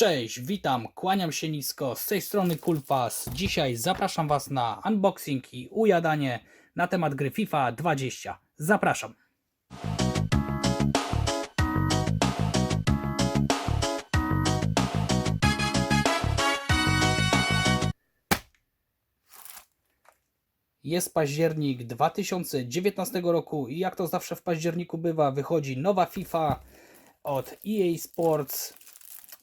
Cześć, witam, kłaniam się nisko, z tej strony Kulpas. Dzisiaj zapraszam Was na unboxing i ujadanie na temat gry FIFA 20. Zapraszam. Jest październik 2019 roku i jak to zawsze w październiku bywa, wychodzi nowa FIFA od EA Sports.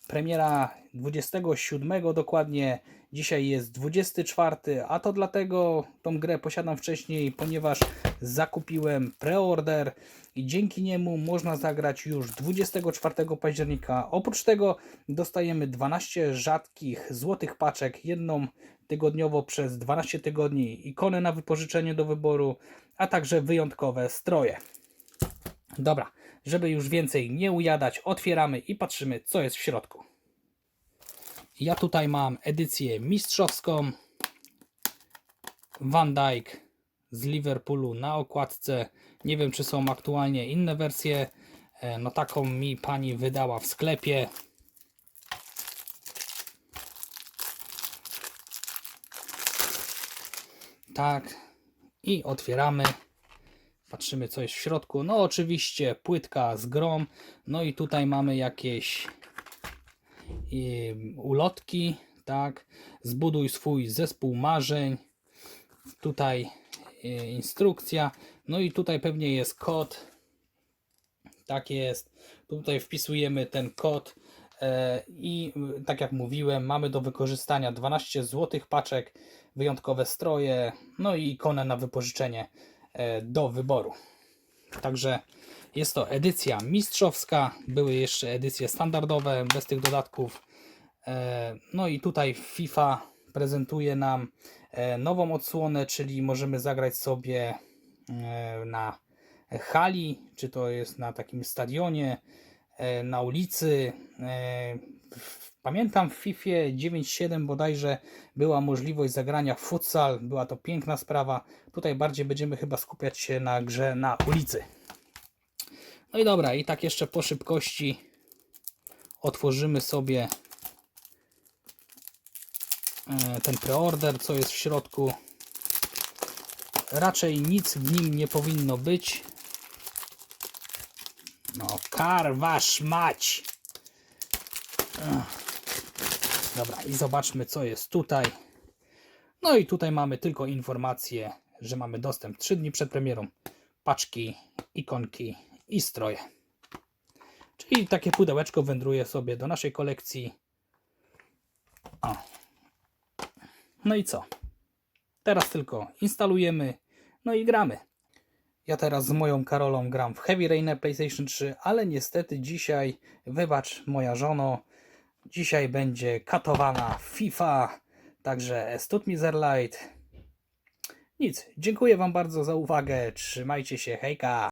Premiera 27 dokładnie, dzisiaj jest 24, a to dlatego tą grę posiadam wcześniej, ponieważ zakupiłem preorder i dzięki niemu można zagrać już 24 października. Oprócz tego dostajemy 12 rzadkich złotych paczek, jedną tygodniowo przez 12 tygodni, ikonę na wypożyczenie do wyboru, a także wyjątkowe stroje. Dobra, żeby już więcej nie ujadać, otwieramy i patrzymy, co jest w środku. Ja tutaj mam edycję mistrzowską. Van Dijk z Liverpoolu na okładce. Nie wiem, czy są aktualnie inne wersje. E, No taką mi pani wydała w sklepie. Tak. I otwieramy. Patrzymy, co jest w środku. No, oczywiście płytka z grom. No i tutaj mamy jakieś ulotki, tak. Zbuduj swój zespół marzeń. Tutaj instrukcja. No i tutaj pewnie jest kod. Tak jest. Tutaj wpisujemy ten kod. e, I tak jak mówiłem, mamy do wykorzystania 12 złotych paczek, wyjątkowe stroje, no i ikonę na wypożyczenie do wyboru. Także jest to edycja mistrzowska. Były jeszcze edycje standardowe bez tych dodatków. E, No i tutaj FIFA prezentuje nam e, nową odsłonę, czyli możemy zagrać sobie e, na hali, czy to jest na takim stadionie, e, na ulicy. Pamiętam w FIFA 9.7 bodajże była możliwość zagrania w futsal. Była to piękna sprawa. Tutaj bardziej będziemy chyba skupiać się na grze na ulicy. No i dobra, i tak jeszcze po szybkości otworzymy sobie e, ten preorder, co jest w środku. Raczej nic w nim nie powinno być. No, karwasz mać! Ech. Dobra, i zobaczmy, co jest tutaj. No i tutaj mamy tylko informację, że mamy dostęp 3 dni przed premierą. Paczki, ikonki i stroje. Czyli takie pudełeczko wędruje sobie do naszej kolekcji. O. No i co? Teraz tylko instalujemy, no i gramy. Ja teraz z moją Karolą gram w Heavy Rain na PlayStation 3, ale niestety dzisiaj, wybacz moja żono, dzisiaj będzie katowana FIFA, także Stud Miserlight. Nic, dziękuję Wam bardzo za uwagę, trzymajcie się, hejka!